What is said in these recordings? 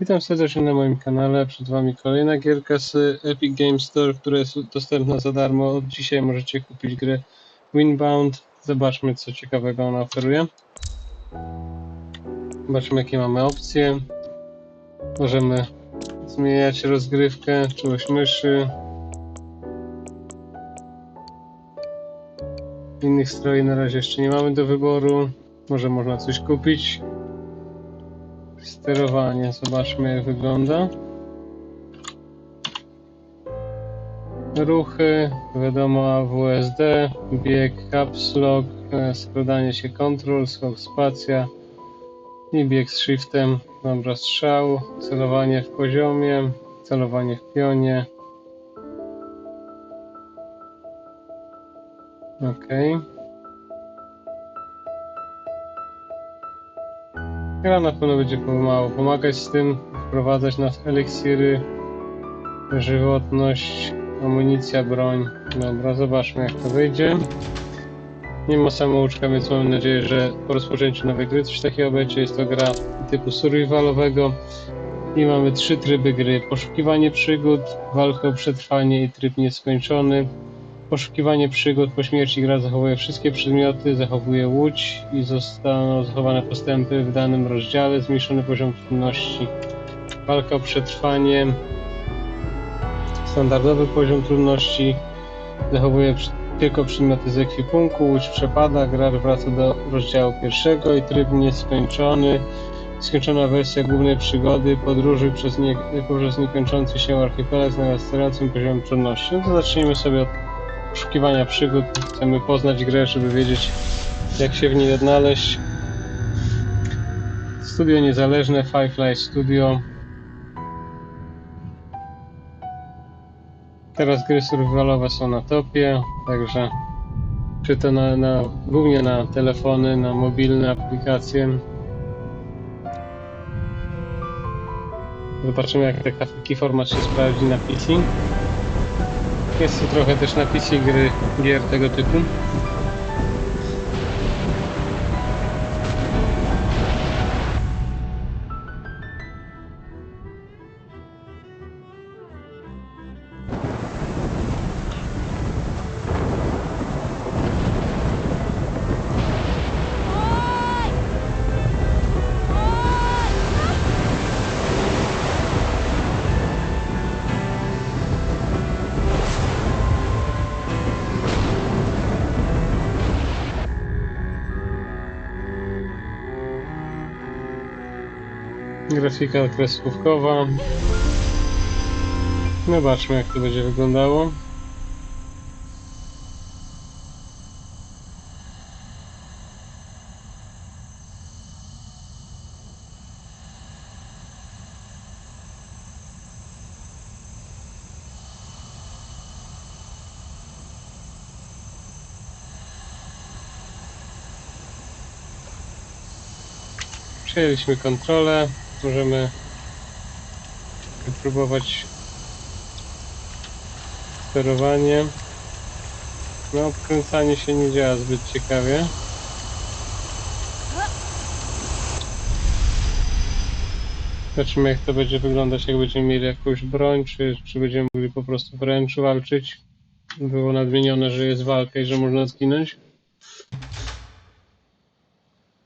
Witam serdecznie na moim kanale. Przed Wami kolejna gierka z Epic Games Store, która jest dostępna za darmo. Od dzisiaj możecie kupić grę Winbound. Zobaczmy, co ciekawego ona oferuje. Zobaczmy, jakie mamy opcje. Możemy zmieniać rozgrywkę, czułość myszy. Innych stroi na razie jeszcze nie mamy do wyboru. Może można coś kupić. Sterowanie, zobaczmy jak wygląda. Ruchy, wiadomo AWSD, bieg caps lock, e, skradanie się kontrol, skok spacja i bieg z shiftem, dobra strzał, celowanie w poziomie, celowanie w pionie. Okej. Gra na pewno będzie pomału pomagać z tym, wprowadzać nas eliksiry, żywotność, amunicja, broń. Dobra, zobaczmy jak to wyjdzie. Nie ma samouczka, więc mam nadzieję, że po rozpoczęciu nowej gry coś takiego będzie. Jest to gra typu survivalowego i mamy trzy tryby gry. Poszukiwanie przygód, walka o przetrwanie i tryb nieskończony. Poszukiwanie przygód po śmierci gra zachowuje wszystkie przedmioty, zachowuje łódź i zostaną zachowane postępy w danym rozdziale, zmniejszony poziom trudności. Walka o przetrwanie, standardowy poziom trudności, zachowuje tylko przedmioty z ekwipunku, łódź przepada, gracz wraca do rozdziału pierwszego i tryb nieskończony. Skończona wersja głównej przygody, podróży przez, nie, przez niekończący się archipelag z narastającym poziomem trudności. No to zacznijmy sobie od poszukiwania przygód. Chcemy poznać grę, żeby wiedzieć, jak się w niej odnaleźć. Studio niezależne, Firefly Studio. Teraz gry survivalowe są na topie, także czy to na, na, głównie na telefony, na mobilne aplikacje. Zobaczymy, jak taki format się sprawdzi na PC. Jest tu trochę też na PC gry, gier tego typu. Grafika kreskówkowa. Zobaczmy jak to będzie wyglądało. Przejęliśmy kontrolę. Możemy wypróbować sterowanie. No, odkręcanie się nie działa zbyt ciekawie. Zobaczymy jak to będzie wyglądać, jak będziemy mieli jakąś broń, czy, czy będziemy mogli po prostu wręcz walczyć. Było nadmienione, że jest walka i że można zginąć.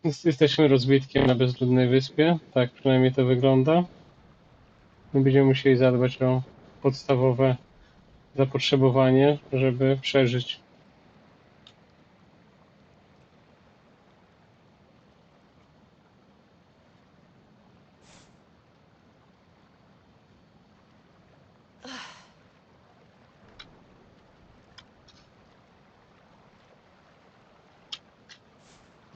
Jest- Jesteśmy rozbitkiem na bezludnej wyspie, tak przynajmniej to wygląda. My Będziemy musieli zadbać o podstawowe zapotrzebowanie, żeby przeżyć.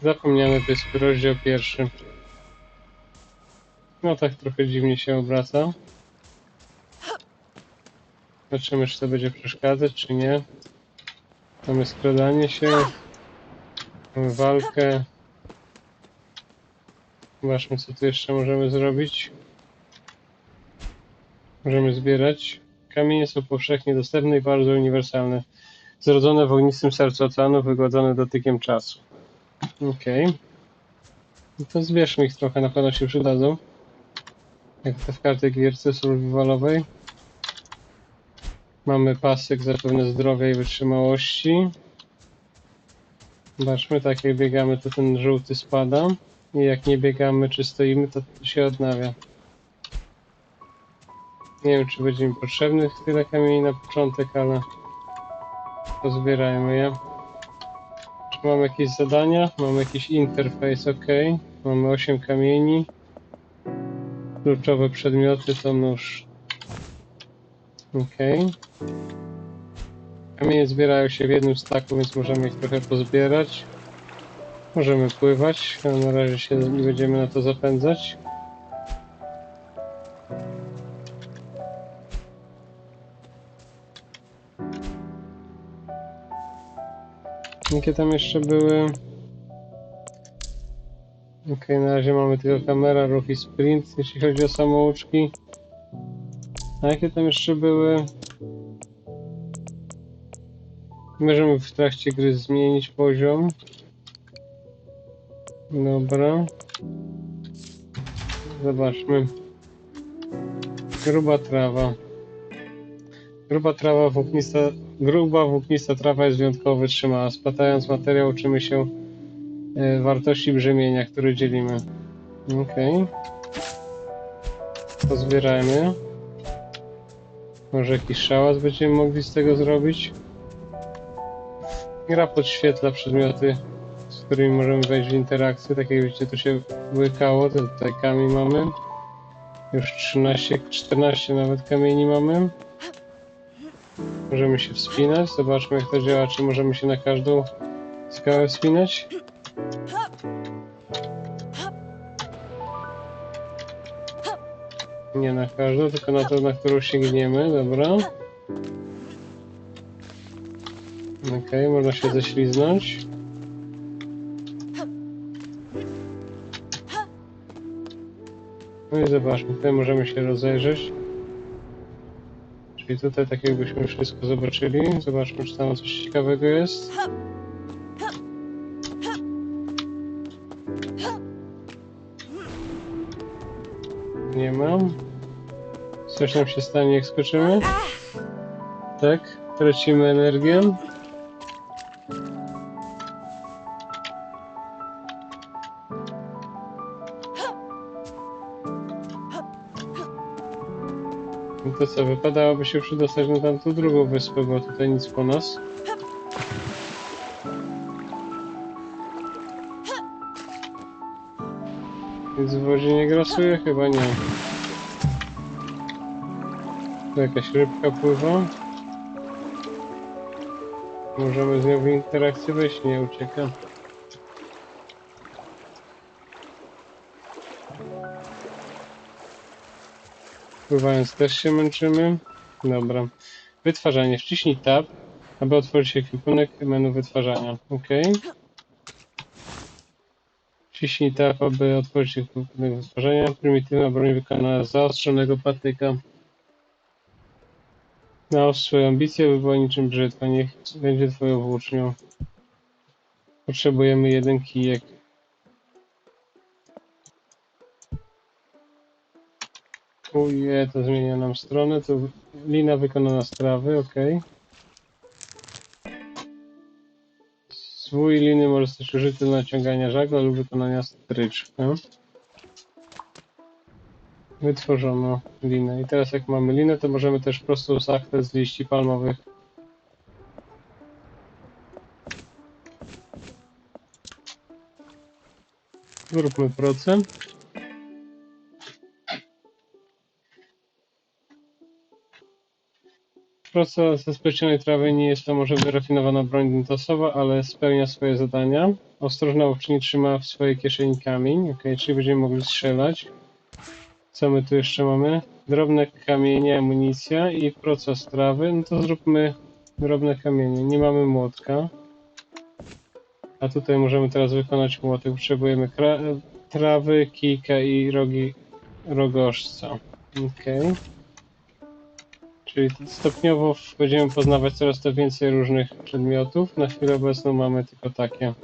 Zapomniany wyspy, rozdział pierwszy. No tak trochę dziwnie się obraca. Zobaczymy, czy to będzie przeszkadzać, czy nie. Mamy skradanie się. Mamy walkę. Zobaczmy, co tu jeszcze możemy zrobić. Możemy zbierać. Kamienie są powszechnie dostępne i bardzo uniwersalne. Zrodzone w ognistym sercu oceanu, wygładzone dotykiem czasu. Okej. No to zbierzmy ich trochę, na pewno się przydadzą. Jak to w każdej gierce survivalowej. Mamy pasek zapewne zdrowia i wytrzymałości. Zobaczmy, tak jak biegamy, to ten żółty spada. I jak nie biegamy, czy stoimy, to się odnawia. Nie wiem, czy będzie mi potrzebny tyle kamieni na początek, ale pozbierajmy je. Mamy jakieś zadania? Mamy jakiś interfejs, ok. Mamy 8 kamieni. Kluczowe przedmioty to nóż. Ok. Kamienie zbierają się w jednym staku, więc możemy ich trochę pozbierać. Możemy pływać, ale na razie się nie będziemy na to zapędzać. Jakie tam jeszcze były? Ok, na razie mamy tylko kamera, ruch i sprint, jeśli chodzi o samouczki. A jakie tam jeszcze były? Możemy w trakcie gry zmienić poziom. Dobra. Zobaczmy. Gruba trawa. Gruba trawa włóknista, gruba włóknista trawa jest wyjątkowo wytrzymała. Splatając materiał uczymy się e, wartości brzemienia, które dzielimy. Okej. Pozbierajmy. Może jakiś szałas będziemy mogli z tego zrobić. Gra podświetla przedmioty, z którymi możemy wejść w interakcję. Tak jak widzicie, tu się łykało, to tutaj kamień mamy. Już 13, 14 nawet kamieni mamy. Możemy się wspinać. Zobaczmy jak to działa, czy możemy się na każdą skałę wspinać. Nie na każdą, tylko na to, na którą sięgniemy. Dobra. Okej, można się ześliznąć. No i zobaczmy, tutaj możemy się rozejrzeć. Czyli tutaj tak jakbyśmy wszystko zobaczyli. Zobaczmy, czy tam coś ciekawego jest. Nie mam. Coś nam się stanie, jak skoczymy? Tak, tracimy energię. No to co, wypadałoby się przydostać na tamtą drugą wyspę, bo tutaj nic po nas. Nic w wodzie nie grasuje? Chyba nie. Tu jakaś rybka pływa. Możemy z nią w interakcję wejść, nie ucieka. Pływając też się męczymy. Dobra. Wytwarzanie. Wciśnij tab, aby otworzyć ekwipunek menu wytwarzania. OK. Wciśnij tab, aby otworzyć ekwipunek wytwarzania. Prymitywna broń wykonana z zaostrzonego patyka. Naostrz swoją ambicję, by była niczym brzytwa. Niech będzie twoją włócznią. Potrzebujemy jeden kijek. Uje, to zmienia nam stronę. Tu lina wykonana z trawy, ok. Zwój liny może zostać użyty do naciągania żagla lub wykonania stryczka. Wytworzono linę. I teraz jak mamy linę, to możemy też prostą sachtę z liści palmowych Zróbmy procent. Proces ze trawy nie jest to może wyrafinowana broń dyntosowa, ale spełnia swoje zadania. Ostrożna łowczyni trzyma w swojej kieszeni kamień, ok, czyli będziemy mogli strzelać. Co my tu jeszcze mamy? Drobne kamienie, amunicja i proces trawy. No to zróbmy drobne kamienie. Nie mamy młotka. A tutaj możemy teraz wykonać młotek. Potrzebujemy trawy, kijka i rogi rogożca. Okej. Czyli stopniowo będziemy poznawać coraz to więcej różnych przedmiotów. Na chwilę obecną mamy tylko takie.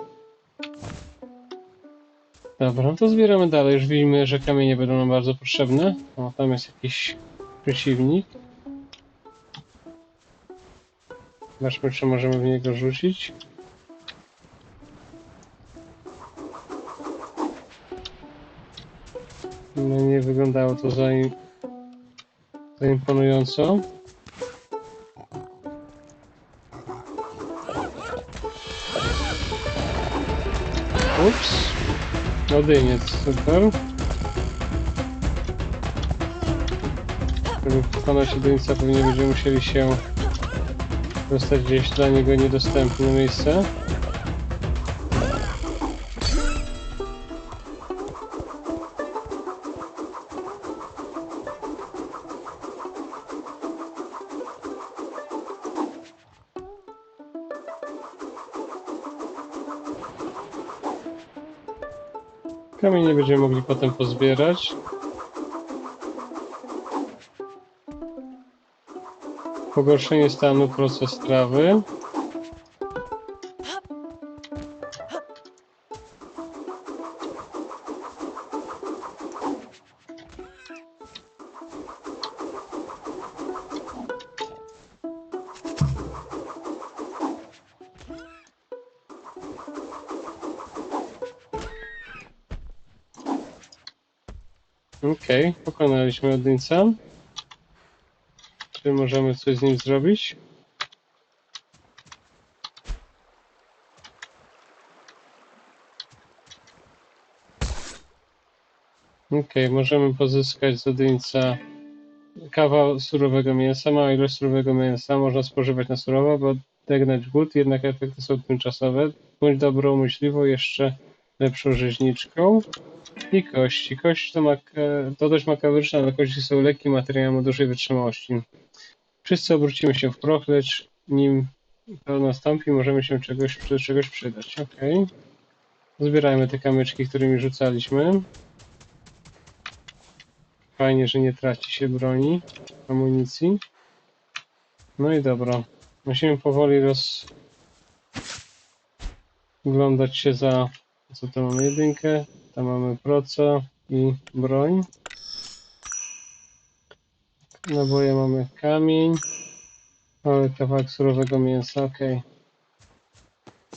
Dobra, to zbieramy dalej. Już widzimy, że kamienie będą nam bardzo potrzebne. O, tam jest jakiś przeciwnik. Zobaczmy, czy możemy w niego rzucić. No nie wyglądało to za, im- Ups. Odyniec, super. Żeby pokonać odyńca pewnie będziemy musieli się dostać gdzieś dla niego niedostępne miejsce. Kamienie będziemy mogli potem pozbierać. Pogorszenie stanu proces trawy. Okej, pokonaliśmy Odyńca. Czy możemy coś z nim zrobić? Okej, możemy pozyskać z Odyńca kawał surowego mięsa, mała ilość surowego mięsa można spożywać na surowo, by odegnać głód, jednak efekty są tymczasowe. Bądź dobrą myśliwą, jeszcze lepszą rzeźniczką. I kości. Kości to, mak to dość makabryczne, ale kości są lekkim materiałem o dużej wytrzymałości. Wszyscy obrócimy się w proch, lecz nim to nastąpi, możemy się czegoś, do czegoś przydać. Ok. Zbierajmy te kamyczki, którymi rzucaliśmy. Fajnie, że nie traci się broni, amunicji. No i dobra. Musimy powoli roz... Oglądać się za... Co to mamy? Jedynkę. Tam mamy proca i broń. Naboje mamy kamień. Mamy kawałek surowego mięsa, ok.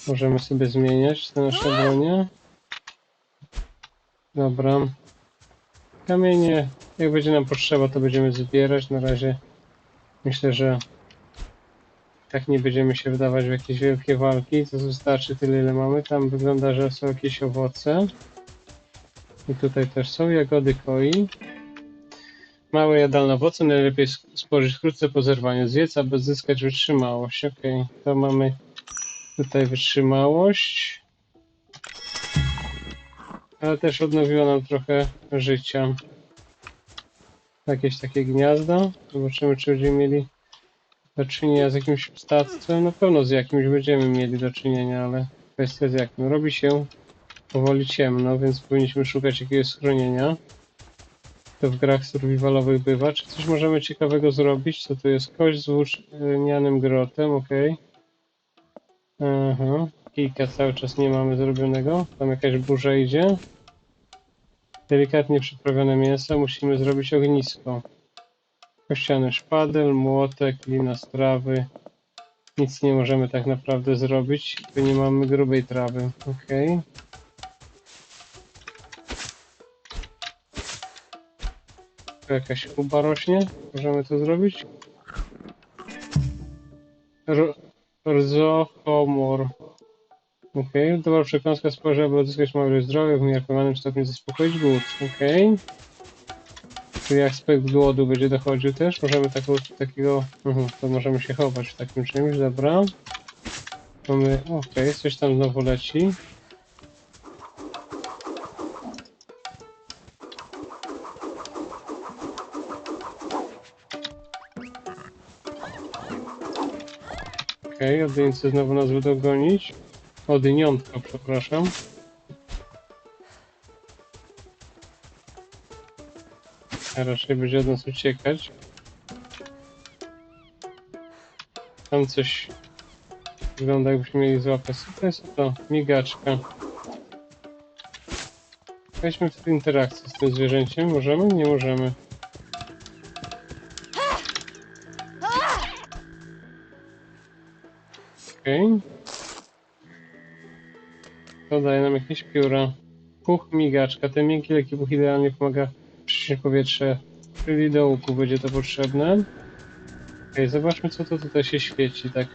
Możemy sobie zmieniać te nasze bronie. Dobra. Kamienie, jak będzie nam potrzeba, to będziemy zbierać. Na razie myślę, że tak nie będziemy się wdawać w jakieś wielkie walki. To wystarczy tyle, ile mamy. Tam wygląda, że są jakieś owoce. I tutaj też są jagody koi. Małe jadalne owoce najlepiej spożyć wkrótce po zerwaniu. Zjedz, aby zyskać wytrzymałość. Ok, to mamy tutaj wytrzymałość. Ale też odnowiło nam trochę życia. Jakieś takie gniazda. Zobaczymy, czy będziemy mieli do czynienia z jakimś ptactwem. Na pewno z jakimś będziemy mieli do czynienia, ale kwestia z jakim. Robi się powoli ciemno, więc powinniśmy szukać jakiegoś schronienia. To w grach survivalowych bywa. Czy coś możemy ciekawego zrobić? Co to jest? Kość z włócznianym grotem, ok. Aha. Kilka cały czas nie mamy zrobionego. Tam jakaś burza idzie. Delikatnie przyprawione mięso. Musimy zrobić ognisko. Kościany szpadel, młotek, lina z trawy. Nic nie możemy tak naprawdę zrobić, bo nie mamy grubej trawy. Ok. Tu jakaś kuba rośnie. Możemy to zrobić. Rzochomor. Okej, dobra przekąska spożywcza, aby odzyskać małe zdrowie, w umiarkowanym stopniu zaspokoić głód. Okej. Czyli aspekt głodu będzie dochodził też. Możemy taką, takiego... Mhm, to możemy się chować w takim czymś, dobra. Mamy... Okej, coś tam znowu leci. Okej, okay, odyńcy znowu nas będą gonić. Odyniątko, przepraszam. A raczej będzie od nas uciekać. Tam coś wygląda jakbyśmy mieli złapać. To jest to? Migaczka. Weźmy w interakcję z tym zwierzęciem. Możemy? Nie możemy. Okej. Okay. To daje nam jakieś pióra. Puch migaczka. Ten miękki lekki puch idealnie pomaga przycisnąć powietrze, czyli do łuku będzie to potrzebne. Okej, zobaczmy co to tutaj się świeci, tak.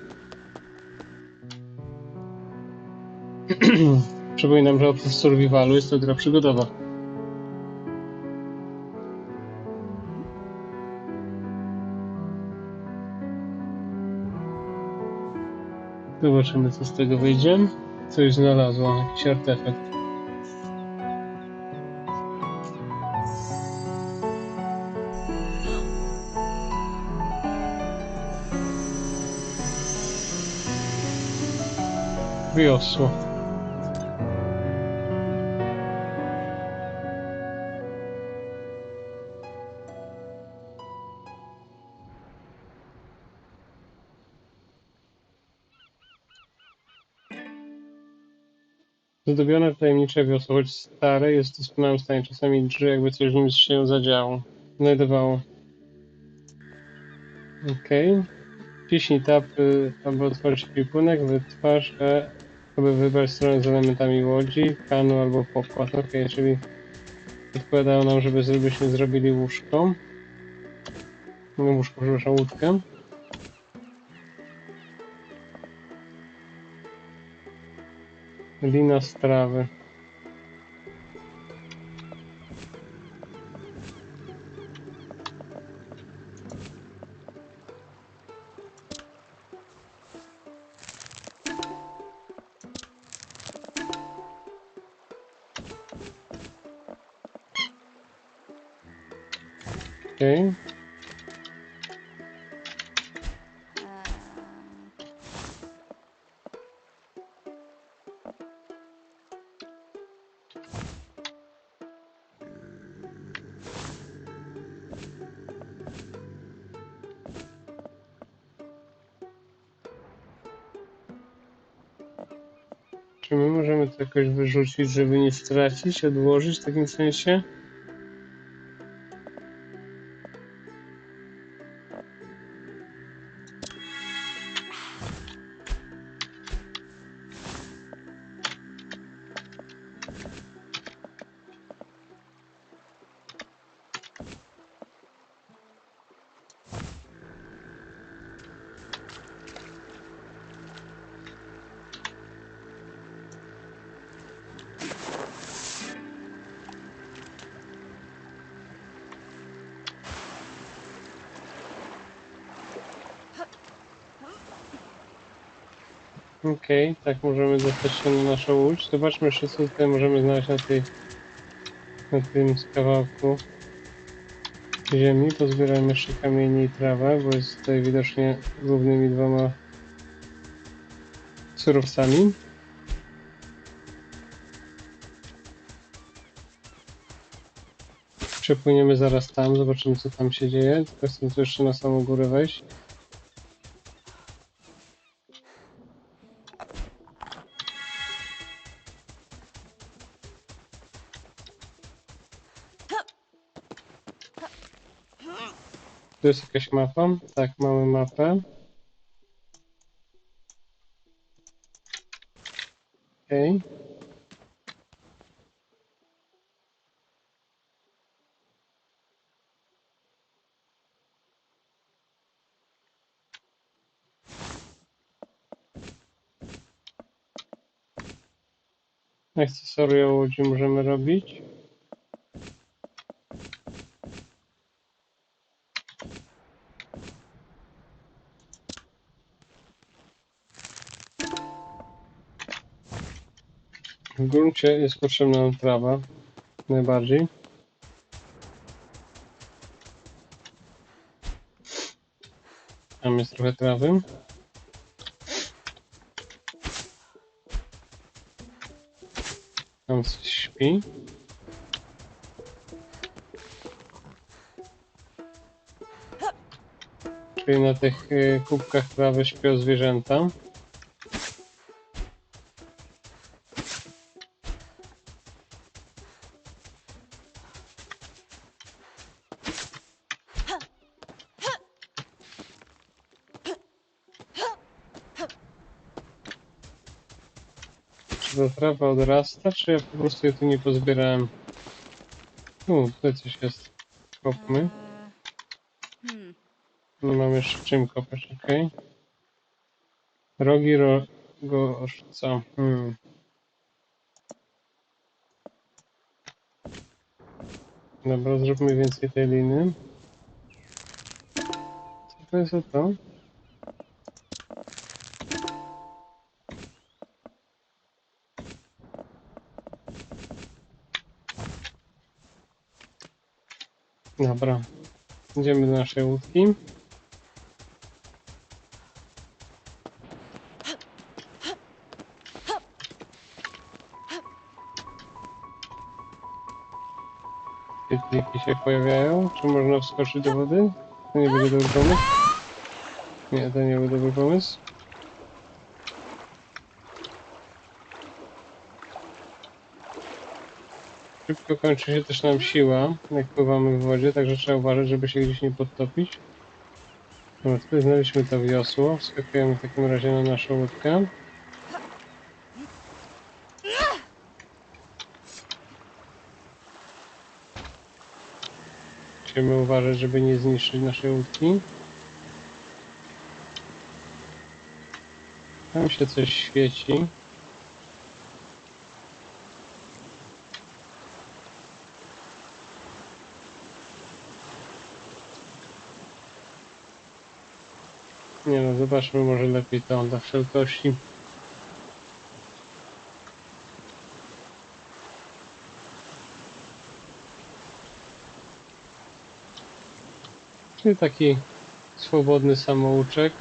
Przypominam, że oprócz survivalu jest to gra przygodowa. Zobaczymy co z tego wyjdzie. Coś znalazło, jakiś artefakt. Wiosło. Zdobione tajemnicze wiosło, choć stare, jest w doskonałym stanie. Czasami drży, jakby coś w nim się zadziało. Znajdowało. Okej. Okay. Wciśnij tab, y, aby otworzyć ekwipunek, wytwarz E, aby wybrać stronę z elementami łodzi, kanu albo pokład. Ok, czyli odpowiadają nam, żeby żebyśmy zrobili łóżko. No łóżko, przepraszam, łódkę. Lina strawy. Okej. Czy my możemy to jakoś wyrzucić, żeby nie stracić, odłożyć w takim sensie? Okej, tak możemy dostać się na naszą łódź. Zobaczmy jeszcze co tutaj możemy znaleźć na tej na tym kawałku ziemi. Pozbieramy jeszcze kamienie i trawę, bo jest tutaj widocznie głównymi dwoma surowcami. Przepłyniemy zaraz tam, zobaczymy co tam się dzieje. Tylko chcę tu jeszcze na samą górę wejść. Tu jest jakaś mapa? Tak, mamy mapę. Okej. Okay. Akcesoria łodzi możemy robić. W gruncie jest potrzebna nam trawa, najbardziej. Tam jest trochę trawy. Tam śpi. Czyli na tych y, kubkach trawy śpią zwierzęta. Ta trawa odrasta, czy ja po prostu je tu nie pozbierałem? U, tutaj coś jest. Kopmy. Hmm. Nie mam jeszcze czym kopać, okej. Rogi rogożca. Hmm. Dobra, zróbmy więcej tej liny. Co to jest za to? Dobra. Idziemy do naszej łódki. Świetliki się pojawiają. Czy można wskoczyć do wody? To nie będzie dobry pomysł. Nie, to nie był dobry pomysł. Szybko kończy się też nam siła, jak pływamy w wodzie, także trzeba uważać, żeby się gdzieś nie podtopić. Dobra, tutaj znaleźliśmy to wiosło. Wskakujemy w takim razie na naszą łódkę. Musimy uważać, żeby nie zniszczyć naszej łódki. Tam się coś świeci. Zobaczmy może lepiej to dla wszelkości. Czyli taki swobodny samouczek.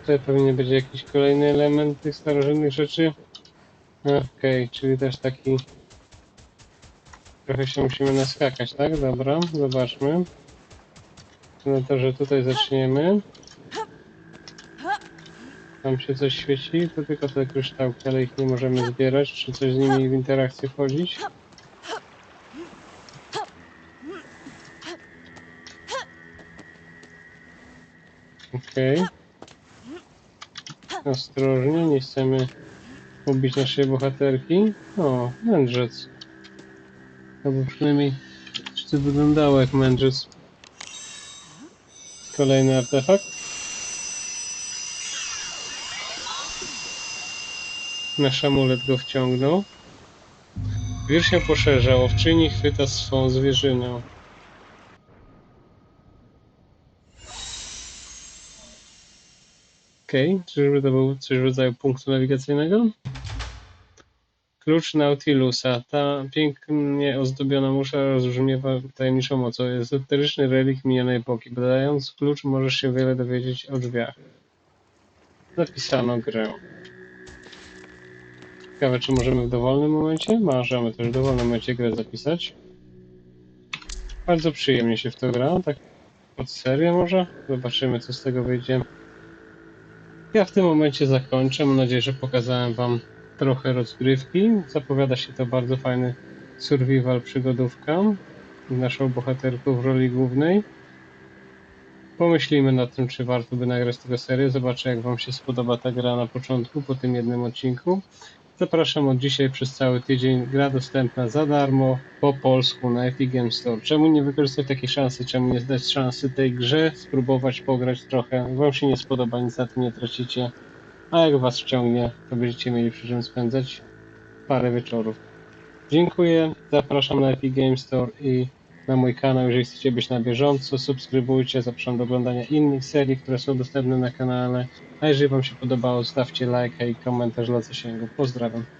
Tutaj pewnie będzie jakiś kolejny element tych starożytnych rzeczy. Okej, czyli też taki Trochę się musimy naskakać, tak? Dobra, zobaczmy. No to, że tutaj zaczniemy. Tam się coś świeci, to tylko te kryształki, ale ich nie możemy zbierać. Czy coś z nimi w interakcję wchodzić? Okej. Ostrożnie, nie chcemy ubić naszej bohaterki. O, mędrzec. Albo przynajmniej to wyglądało jak mędrzec. Kolejny artefakt. Nasz amulet go wciągnął. Wir się poszerza, owczyni chwyta swą zwierzynę. Okej, okay. czyżby to był coś w rodzaju punktu nawigacyjnego? Klucz Nautilusa. Ta pięknie ozdobiona musza rozbrzmiewa tajemniczą mocą. Jest eteryczny relik minionej epoki. Badając klucz możesz się wiele dowiedzieć o drzwiach. Zapisano grę. Ciekawe, czy możemy w dowolnym momencie? Możemy też w dowolnym momencie grę zapisać. Bardzo przyjemnie się w to gra. Tak pod serię może? Zobaczymy, co z tego wyjdzie. Ja w tym momencie zakończę. Mam nadzieję, że pokazałem Wam trochę rozgrywki. Zapowiada się to bardzo fajny survival przygodówka naszą bohaterką w roli głównej. Pomyślimy nad tym, czy warto by nagrać tego serię. Zobaczę, jak Wam się spodoba ta gra na początku, po tym jednym odcinku. Zapraszam od dzisiaj przez cały tydzień. Gra dostępna za darmo, po polsku na Epic Game Store. Czemu nie wykorzystać takiej szansy? Czemu nie zdać szansy tej grze? Spróbować pograć trochę. Wam się nie spodoba, nic na tym nie tracicie. A jak Was wciągnie, to będziecie mieli przy czym spędzać parę wieczorów. Dziękuję, zapraszam na Epic Game Store i na mój kanał, jeżeli chcecie być na bieżąco, subskrybujcie, zapraszam do oglądania innych serii, które są dostępne na kanale. A jeżeli Wam się podobało, zostawcie lajka i komentarz dla zasięgu. Pozdrawiam.